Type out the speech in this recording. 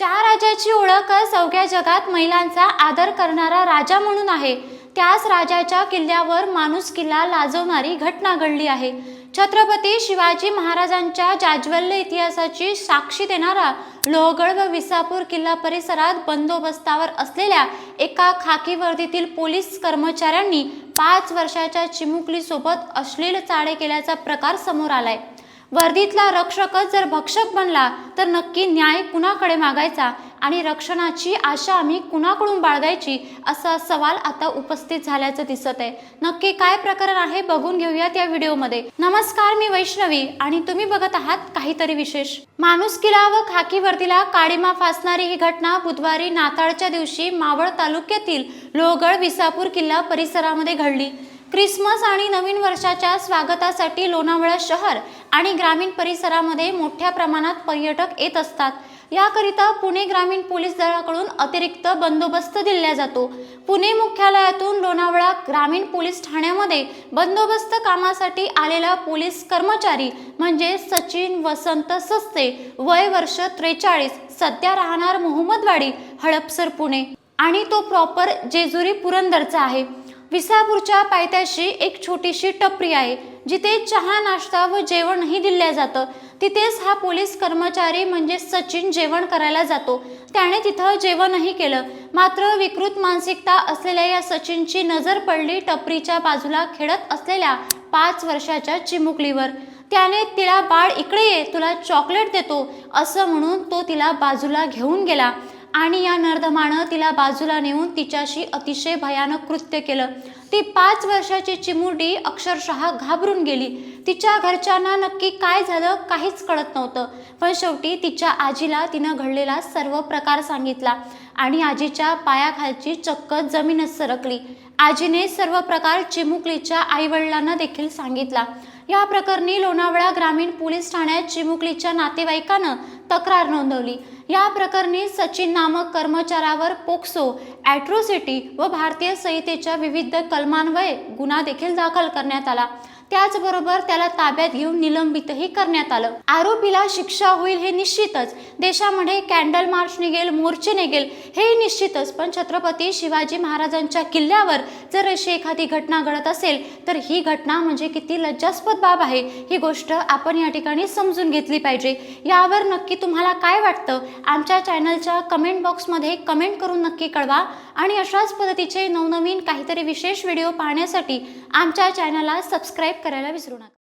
चार राजाची ओळख चौघ्या जगात महिलांचा आदर करणारा राजा म्हणून आहे त्याच राजाच्या किल्ल्यावर माणूस किल्ला लाजवणारी घटना घडली आहे. छत्रपती शिवाजी महाराजांच्या जाज्वल्य इतिहासाची साक्षी देणारा लोहगड व विसापूर किल्ला परिसरात बंदोबस्तावर असलेल्या एका खाकी वर्दीतील पोलीस कर्मचाऱ्यांनी पाच वर्षाच्या चिमुकलीसोबत अश्लील चाळे केल्याचा प्रकार समोर आलाय. वर्दीतला रक्षकच जर भक्षक बनला तर नक्की न्याय कुणाकडे मागायचा आणि रक्षणाची आशा आम्ही कुणाकडून बाळगायची असा सवाल आता उपस्थित झाल्याचं दिसत आहे नक्की काय प्रकरण आहे बघून घेऊयात या व्हिडिओमध्ये. नमस्कार मी वैष्णवी आणि तुम्ही बघत आहात काहीतरी विशेष. माणुसकीला व खाकी वर्दीला काळीमा फासणारी ही घटना बुधवारी नाताळच्या दिवशी मावळ तालुक्यातील लोहगड विसापूर किल्ला परिसरामध्ये घडली. क्रिसमस आणि नवीन वर्षाच्या स्वागतासाठी लोणावळा शहर आणि ग्रामीण परिसरामध्ये मोठ्या प्रमाणात पर्यटक येत असतात. याकरिता पुणे ग्रामीण पोलीस दलाकडून अतिरिक्त बंदोबस्त दिला जातो. पुणे मुख्यालयातून लोणावळा ग्रामीण पोलीस ठाण्यामध्ये बंदोबस्त कामासाठी आलेला पोलीस कर्मचारी म्हणजे सचिन वसंत सस्ते वय वर्ष त्रेचाळीस सध्या राहणार मोहम्मदवाडी हडपसर पुणे. आणि तो प्रॉपर जेजुरी पुरंदरचा आहे. विसापूरच्या पायथ्याशी एक छोटीशी टपरी आहे जिथे चहा नाश्ता व जेवणही दिल्या जातं. तिथेच हा पोलीस कर्मचारी म्हणजे सचिन जेवण करायला जातो. त्याने तिथं जेवणही केलं. मात्र विकृत मानसिकता असलेल्या या सचिनची नजर पडली टपरीच्या बाजूला खेळत असलेल्या पाच वर्षाच्या चिमुकलीवर. त्याने तिला बाळ इकडे ये तुला चॉकलेट देतो असं म्हणून तो तिला बाजूला घेऊन गेला. आणि या नर्दमानं तिला बाजूला नेऊन तिच्याशी अतिशय भयानक कृत्य केलं. ती पाच वर्षाची चिमुरडी अक्षरशः घाबरून गेली. तिच्या घरच्यांना नक्की काय झालं काहीच कळत नव्हतं. पण शेवटी तिच्या आजीला तिनं घडलेला सर्व प्रकार सांगितला आणि आजीच्या पायाखालची चक्क जमीनच सरकली. आजीने सर्व प्रकार चिमुकलीच्या आईवडिलांना देखील सांगितला. या प्रकरणी लोणावळा ग्रामीण पोलीस ठाण्यात चिमुकलीच्या नातेवाईकानं तक्रार नोंदवली. या प्रकरणी सचिन नामक कर्मचाऱ्यावर पोक्सो ॲट्रोसिटी व भारतीय संहितेच्या विविध कलमान्वये गुन्हा देखील दाखल करण्यात आला. त्याचबरोबर त्याला ताब्यात घेऊन निलंबितही करण्यात आलं. आरोपीला शिक्षा होईल हे निश्चितच. देशामध्ये कॅन्डल मार्च निघेल मोर्चे निघेल हे निश्चितच. पण छत्रपती शिवाजी महाराजांच्या किल्ल्यावर जर अशी एखादी घटना घडत असेल तर ही घटना म्हणजे किती लज्जास्पद बाब आहे. ही गोष्ट आपण या ठिकाणी समजून घेतली पाहिजे. यावर नक्की तुम्हाला काय वाटतं? आमच्या चॅनलच्या कमेंट बॉक्समध्ये कमेंट करून नक्की कळवा. आणि अशाच पद्धतीचे नवनवीन काहीतरी विशेष व्हिडिओ पाहण्यासाठी आमच्या चॅनलला सबस्क्राईब सबस्क्राईब करायला विसरू नका.